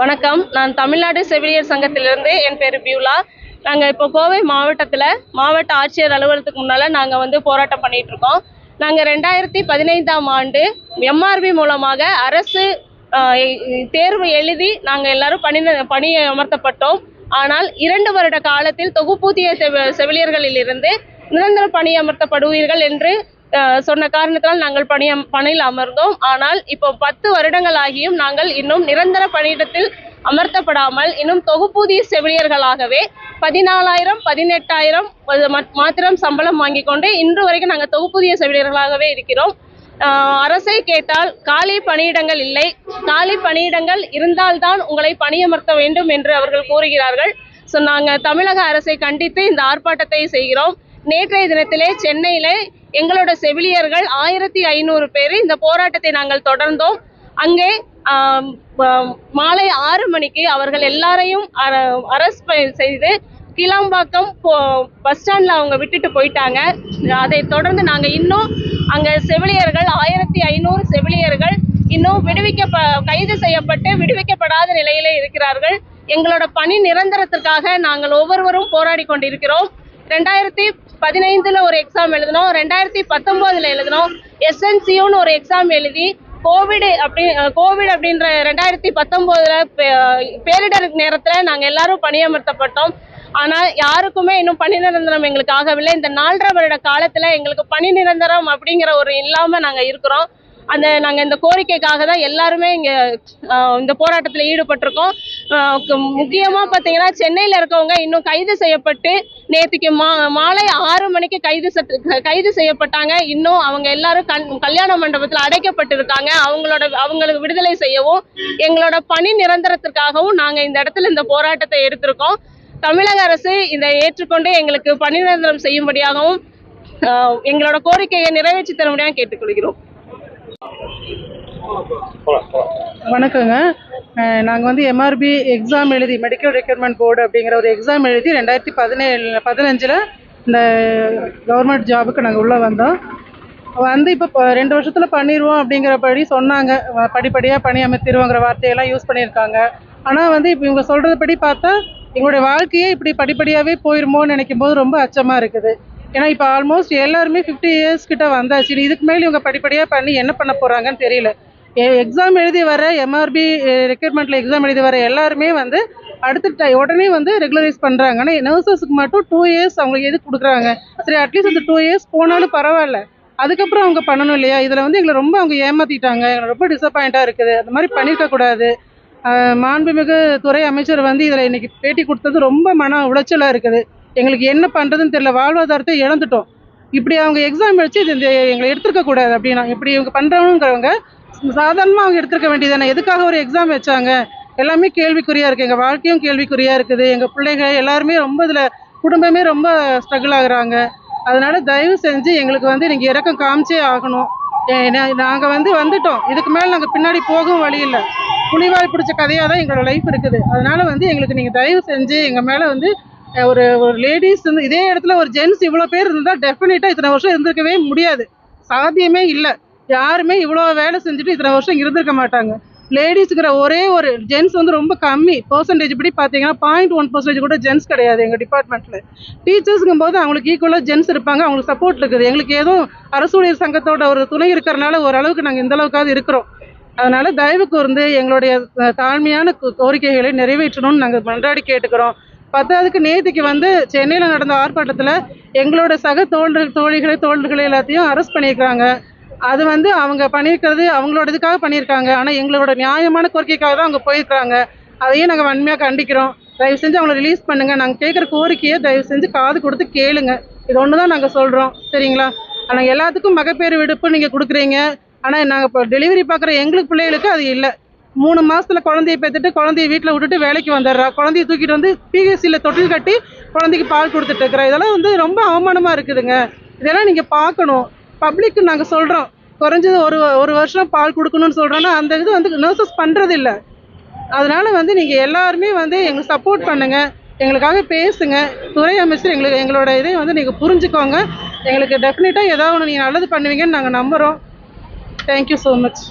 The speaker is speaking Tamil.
வணக்கம். நான் தமிழ்நாடு செவிலியர் சங்கத்திலிருந்து என் பேர் பியூலா. நாங்கள் இப்போ கோவை மாவட்டத்தில் மாவட்ட ஆட்சியர் அலுவலகத்துக்கு முன்னால் நாங்கள் வந்து போராட்டம் பண்ணிகிட்ருக்கோம் இருக்கோம். நாங்கள் ரெண்டாயிரத்தி பதினைந்தாம் ஆண்டு எம்ஆர்பி மூலமாக அரசு தேர்வு எழுதி நாங்கள் எல்லாரும் பணி பணி அமர்த்தப்பட்டோம். ஆனால் இரண்டு வருட காலத்தில் தொகுப்பூதிய செவ செவிலியர்களிலிருந்து நிரந்தர பணி அமர்த்தப்படுவீர்கள் என்று சொன்ன காரணத்தால் நாங்கள் பணிய பணியில் அமர்ந்தோம். ஆனால் இப்போ பத்து வருடங்கள் ஆகியும் நாங்கள் இன்னும் நிரந்தர பணியிடத்தில் அமர்த்தப்படாமல் இன்னும் தொகுப்பூதிய செவிலியர்களாகவே பதினாலாயிரம் பதினெட்டாயிரம் மாத்திரம் சம்பளம் வாங்கிக் கொண்டு இன்று வரைக்கும் நாங்கள் தொகுப்பூதிய செவிலியர்களாகவே இருக்கிறோம். அரசை கேட்டால் காலி பணியிடங்கள் இல்லை. காலி பணியிடங்கள் இருந்தால்தான் உங்களை பணியமர்த்த வேண்டும் என்று அவர்கள் கூறுகிறார்கள். ஸோ நாங்கள் தமிழக அரசை கண்டித்து இந்த ஆர்ப்பாட்டத்தை செய்கிறோம். நேற்றைய தினத்திலே சென்னையிலே எங்களோட செவிலியர்கள் ஆயிரத்தி ஐநூறு பேர் இந்த போராட்டத்தை நாங்கள் தொடர்ந்தோம். அங்கே மாலை ஆறு மணிக்கு அவர்கள் எல்லாரையும் அரெஸ்ட் செய்து கிளாம்பாக்கம் பஸ் ஸ்டாண்டில் அவங்க விட்டுட்டு போயிட்டாங்க. அதை தொடர்ந்து நாங்கள் இன்னும் அங்கே செவிலியர்கள் ஆயிரத்தி ஐநூறு செவிலியர்கள் இன்னும் விடுவிக்க கைது செய்யப்பட்டு விடுவிக்கப்படாத நிலையிலே இருக்கிறார்கள். எங்களோட பணி நிரந்தரத்திற்காக நாங்கள் ஒவ்வொருவரும் போராடி கொண்டிருக்கிறோம். ரெண்டாயிரத்தி பதினைந்துல ஒரு எக்ஸாம் எழுதினோம். ரெண்டாயிரத்தி பத்தொன்பதுல எழுதினோம். எஸ்என்சியூன்னு ஒரு எக்ஸாம் எழுதி கோவிடு அப்படி கோவிட் அப்படின்ற ரெண்டாயிரத்தி பத்தொம்போதுல பேரிடர் நேரத்தில் நாங்கள் எல்லாரும் பணியமர்த்தப்பட்டோம். ஆனால் யாருக்குமே இன்னும் பணி நிரந்தரம் எங்களுக்கு ஆகவில்லை. இந்த நாலரை வருட காலத்தில் எங்களுக்கு பணி நிரந்தரம் அப்படிங்கிற ஒரு இல்லாமல் நாங்கள் இருக்கிறோம். அந்த நாங்கள் இந்த கோரிக்கைக்காக தான் எல்லாருமே இங்கே இந்த போராட்டத்தில் ஈடுபட்டிருக்கோம். முக்கியமாக பார்த்தீங்கன்னா சென்னையில் இருக்கவங்க இன்னும் கைது செய்யப்பட்டு நேற்றுக்கு மா மாலை ஆறு மணிக்கு கைது கைது செய்யப்பட்டாங்க. இன்னும் அவங்க எல்லாரும் கண் கல்யாண மண்டபத்தில் அடைக்கப்பட்டிருக்காங்க. அவங்களோட அவங்களுக்கு விடுதலை செய்யவும் எங்களோட பணி நிரந்தரத்திற்காகவும் நாங்கள் இந்த இடத்துல இந்த போராட்டத்தை எடுத்திருக்கோம். தமிழக அரசு இதை ஏற்றுக்கொண்டு எங்களுக்கு பணி நிரந்தரம் செய்யும்படியாகவும் எங்களோட கோரிக்கையை நிறைவேற்றி தரும்படியாக கேட்டுக்கொள்கிறோம். வணக்கங்க. நாங்கள் வந்து எம்ஆர்பி எக்ஸாம் எழுதி மெடிக்கல் ரெக்யூர்மெண்ட் போர்டு அப்படிங்கிற ஒரு எக்ஸாம் எழுதி ரெண்டாயிரத்தி பதினேழு பதினஞ்சில் இந்த கவர்மெண்ட் ஜாபுக்கு நாங்கள் உள்ளே வந்தோம். வந்து இப்போ ரெண்டு வருஷத்தில் பண்ணிடுவோம் அப்படிங்கிறபடி சொன்னாங்க. படிப்படியாக பணி அமைத்திருவோங்கிற வார்த்தையெல்லாம் யூஸ் பண்ணியிருக்காங்க. ஆனால் வந்து இப்போ இவங்க சொல்கிறதுபடி பார்த்தா எங்களுடைய வாழ்க்கையே இப்படி படிப்படியாகவே போயிருமோன்னு நினைக்கும் போது ரொம்ப அச்சமாக இருக்குது. ஏன்னா இப்போ ஆல்மோஸ்ட் எல்லாருமே ஃபிஃப்டி இயர்ஸ் கிட்ட வந்தாச்சு. இதுக்கு மேலே இவங்க படிப்படியாக பண்ணி என்ன பண்ண போகிறாங்கன்னு தெரியல. எக்ஸாம் எழுதி வர எம்ஆர்பி ரெக்ரூட்மெண்ட்டில் எக்ஸாம் எழுதி வர எல்லாருமே வந்து அடுத்த உடனே வந்து ரெகுலரைஸ் பண்ணுறாங்க ஆனால் நர்சஸுக்கு மட்டும் டூ இயர்ஸ் அவங்களுக்கு எது கொடுக்குறாங்க. சரி அட்லீஸ்ட் அந்த டூ இயர்ஸ் போனாலும் பரவாயில்ல. அதுக்கப்புறம் அவங்க பண்ணணும் இல்லையா? இதில் வந்து எங்களை ரொம்ப அவங்க ஏமாற்றிட்டாங்க எங்களை ரொம்ப டிசப்பாயிண்ட்டாக இருக்குது. அந்த மாதிரி பண்ணியிருக்க மாண்புமிகு துறை அமைச்சர் வந்து இதில் இன்றைக்கி பேட்டி கொடுத்தது ரொம்ப மன உளைச்சலாக இருக்குது. எங்களுக்கு என்ன பண்ணுறதுன்னு தெரியல. வாழ்வாதாரத்தை இழந்துட்டோம். இப்படி அவங்க எக்ஸாம் வச்சு இது இந்த எங்களை எடுத்துருக்க கூடாது அப்படின்னா இப்படி இவங்க பண்ணுறவங்கிறவங்க சாதாரணமாக அவங்க எடுத்துருக்க வேண்டியதானே எதுக்காக ஒரு எக்ஸாம் வச்சாங்க? எல்லாமே கேள்விக்குறியாக இருக்குது எங்கள் வாழ்க்கையும் கேள்விக்குறியாக இருக்குது. எங்கள் பிள்ளைங்க எல்லாருமே ரொம்ப இதில் குடும்பமே ரொம்ப ஸ்ட்ரகிள் ஆகுறாங்க. அதனால் தயவு செஞ்சு எங்களுக்கு வந்து நீங்கள் இறக்கம் காமிச்சே ஆகணும். நாங்கள் வந்து வந்துட்டோம். இதுக்கு மேலே நாங்கள் பின்னாடி போகவும் வழி இல்லை. புலிவாய் பிடிச்ச கதையாக தான் எங்களோட லைஃப் இருக்குது. அதனால் வந்து எங்களுக்கு நீங்கள் தயவு செஞ்சு எங்கள் மேலே வந்து ஒரு ஒரு லேடிஸ் வந்து இதே இடத்துல ஒரு ஜென்ஸ் இவ்வளோ பேர் இருந்தால் டெஃபினட்டாக இத்தனை வருஷம் இருந்திருக்கவே முடியாது. சாத்தியமே இல்லை. யாருமே இவ்வளோ வேலை செஞ்சுட்டு இத்தனை வருஷம் இருந்திருக்க மாட்டாங்க. லேடிஸுங்கிற ஒரே ஒரு ஜென்ஸ் வந்து ரொம்ப கம்மி. பர்சன்டேஜ் படி பார்த்தீங்கன்னா பாயிண்ட் ஒன் பர்சன்டேஜ் கூட ஜென்ஸ் கிடையாது எங்கள் டிபார்ட்மெண்ட்டில் டீச்சர்ஸுங்கும் போது அவங்களுக்கு ஈக்குவலாக ஜென்ஸ் இருப்பாங்க. அவங்களுக்கு சப்போர்ட் இருக்குது. எங்களுக்கு ஏதோ அரசு ஊழியர் சங்கத்தோட ஒரு துணை இருக்கிறனால ஓரளவுக்கு நாங்கள் இந்த அளவுக்காவது இருக்கிறோம். அதனால் தயவு கூர்ந்து எங்களுடைய தாழ்மையான கோரிக்கைகளை நிறைவேற்றணும்னு நாங்கள் மன்றாடி கேட்டுக்கிறோம். பத்தாவதுக்கு நேத்திக்கு வந்து சென்னையில் நடந்த ஆர்ப்பாட்டத்தில் எங்களோட சக தோழர்கள் தோழிகளை தோழர்களை எல்லாத்தையும் அரெஸ்ட் பண்ணியிருக்காங்க அது வந்து அவங்க பண்ணியிருக்கிறது அவங்களோட இதுக்காக பண்ணியிருக்காங்க. ஆனால் எங்களோட நியாயமான கோரிக்கைக்காக தான் அவங்க போயிருக்காங்க அதையும் நாங்கள் வன்மையாக கண்டிக்கிறோம். தயவு செஞ்சு அவங்கள ரிலீஸ் பண்ணுங்கள் நாங்கள் கேட்குற கோரிக்கையை தயவு செஞ்சு காது கொடுத்து கேளுங்க. இது ஒன்று தான் நாங்கள் சொல்கிறோம் சரிங்களா? ஆனால் எல்லாத்துக்கும் மகப்பேறு விடுப்பு நீங்கள் கொடுக்குறீங்க. ஆனால் நாங்கள் இப்போ டெலிவரி பார்க்குற எங்களுக்கு பிள்ளைகளுக்கு அது இல்லை. மூணு மாசத்துல குழந்தைய பெற்றுட்டு குழந்தைய வீட்டில் விட்டுட்டு வேலைக்கு வந்துடுறா. குழந்தைய தூக்கிட்டு வந்து பிஹெச்சியில் தொட்டில் கட்டி குழந்தைக்கு பால் கொடுத்துட்டு இருக்கிறா. இதெல்லாம் வந்து ரொம்ப அவமானமாக இருக்குதுங்க. இதெல்லாம் நீங்கள் பார்க்கணும். பப்ளிக்கு நாங்கள் சொல்கிறோம் குறைஞ்சது ஒரு ஒரு வருஷம் பால் கொடுக்கணும்னு சொல்கிறோன்னா அந்த இது வந்து நர்சஸ் பண்றது இல்லை அதனால வந்து நீங்கள் எல்லாருமே வந்து எங்களுக்கு சப்போர்ட் பண்ணுங்க. எங்களுக்காக பேசுங்க. துறை அமைச்சர் எங்களுக்கு எங்களோட இதை வந்து நீங்கள் புரிஞ்சுக்கோங்க. எங்களுக்கு டெஃபினட்டாக ஏதாவது ஒன்று நீங்கள் நல்லது பண்ணுவீங்கன்னு நாங்கள் நம்புகிறோம் தேங்க்யூ ஸோ மச்